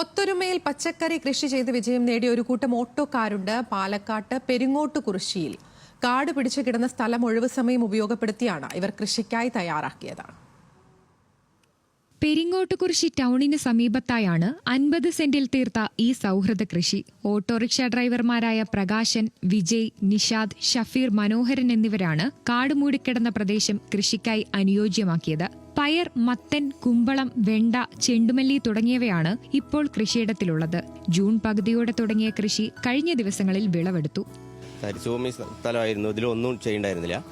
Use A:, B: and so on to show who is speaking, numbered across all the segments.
A: ഒത്തൊരുമയിൽ പച്ചക്കറി കൃഷി ചെയ്ത് വിജയം നേടിയ ഒരു കൂട്ടം ഓട്ടോക്കാരുണ്ട് പാലക്കാട്ട് പെരിങ്ങോട്ട് കുറിശ്ശിയിൽ. കാട് പിടിച്ചു കിടന്ന സ്ഥലം ഒഴിവ് സമയം ഉപയോഗപ്പെടുത്തിയാണ് ഇവർ കൃഷിക്കായി തയ്യാറാക്കിയത്.
B: പെരിങ്ങോട്ടുകുറിശി ടൗണിന് സമീപത്തായാണ് അൻപത് സെന്റിൽ തീർത്ത ഈ സൗഹൃദ കൃഷി. ഓട്ടോറിക്ഷ ഡ്രൈവർമാരായ പ്രകാശൻ വിജയ് നിഷാദ് ഷഫീർ മനോഹരൻ എന്നിവരാണ് കാട് മൂടിക്കിടന്ന പ്രദേശം കൃഷിക്കായി അനുയോജ്യമാക്കിയത്. പയർ മത്തൻ കുമ്പളം വെണ്ട ചെണ്ടുമല്ലി തുടങ്ങിയവയാണ് ഇപ്പോൾ കൃഷിയിടത്തിലുള്ളത്. ജൂൺ പകുതിയോടെ തുടങ്ങിയ കൃഷി കഴിഞ്ഞ ദിവസങ്ങളിൽ വിളവെടുത്തു.
C: തരിശുഭൂമി സ്ഥലമായിരുന്നു. ഇതിലൊന്നും ചെയ്യണ്ടായിരുന്നില്ല.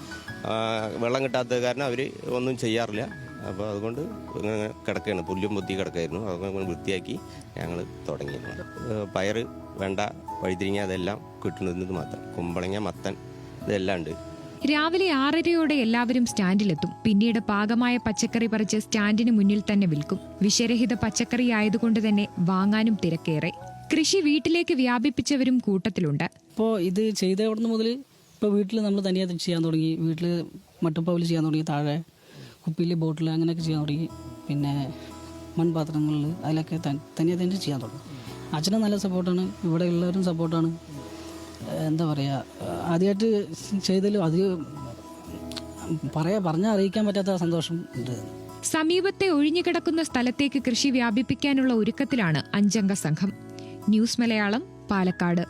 C: വെള്ളം കിട്ടാത്തത് കാരണം അവർ ഒന്നും ചെയ്യാറില്ല. അപ്പോൾ അതുകൊണ്ട് ഇങ്ങനെ കിടക്കുകയാണ്. പുല്ലും പൊത്തി കിടക്കായിരുന്നു അതുകൊണ്ട് വൃത്തിയാക്കി ഞങ്ങൾ തുടങ്ങി പയർ പയറ് വെണ്ട വഴുതിരിങ്ങ അതെല്ലാം കിട്ടുന്നത് മാത്രം. കുമ്പളങ്ങ മത്തൻ ഇതെല്ലാം ഉണ്ട്.
B: രാവിലെ ആറരയോടെ എല്ലാവരും സ്റ്റാൻഡിലെത്തും. പിന്നീട് പാകമായ പച്ചക്കറി പറിച്ച് സ്റ്റാൻഡിന് മുന്നിൽ തന്നെ വിൽക്കും. വിഷരഹിത പച്ചക്കറി ആയതുകൊണ്ട് തന്നെ വാങ്ങാനും തിരക്കേറെ. കൃഷി വീട്ടിലേക്ക് വ്യാപിപ്പിച്ചവരും കൂട്ടത്തിലുണ്ട്.
D: ഇപ്പോൾ ഇത് ചെയ്ത മുതൽ ഇപ്പോൾ വീട്ടിൽ നമ്മൾ തനിയായിട്ട് ചെയ്യാൻ തുടങ്ങി. വീട്ടിൽ മട്ടുപ്പാവിൽ ചെയ്യാൻ തുടങ്ങി. താഴെ കുപ്പിയിൽ ബോട്ടിൽ അങ്ങനെയൊക്കെ ചെയ്യാൻ തുടങ്ങി. പിന്നെ മൺപാത്രങ്ങളിൽ അതിലൊക്കെ തനിയെ തന്നെ ചെയ്യാൻ തുടങ്ങി. അച്ഛനും നല്ല സപ്പോർട്ടാണ് ഇവിടെ ഉള്ളവരും സപ്പോർട്ടാണ്. എന്താ പറയുക ആദ്യമായിട്ട് ചെയ്തതിലും അത് പറയാ പറഞ്ഞാൽ അറിയിക്കാൻ പറ്റാത്ത സന്തോഷം ഉണ്ട്.
B: സമീപത്തെ ഒഴിഞ്ഞുകിടക്കുന്ന സ്ഥലത്തേക്ക് കൃഷി വ്യാപിപ്പിക്കാനുള്ള ഒരുക്കത്തിലാണ് അഞ്ചംഗ സംഘം. ന്യൂസ് മലയാളം പാലക്കാട്.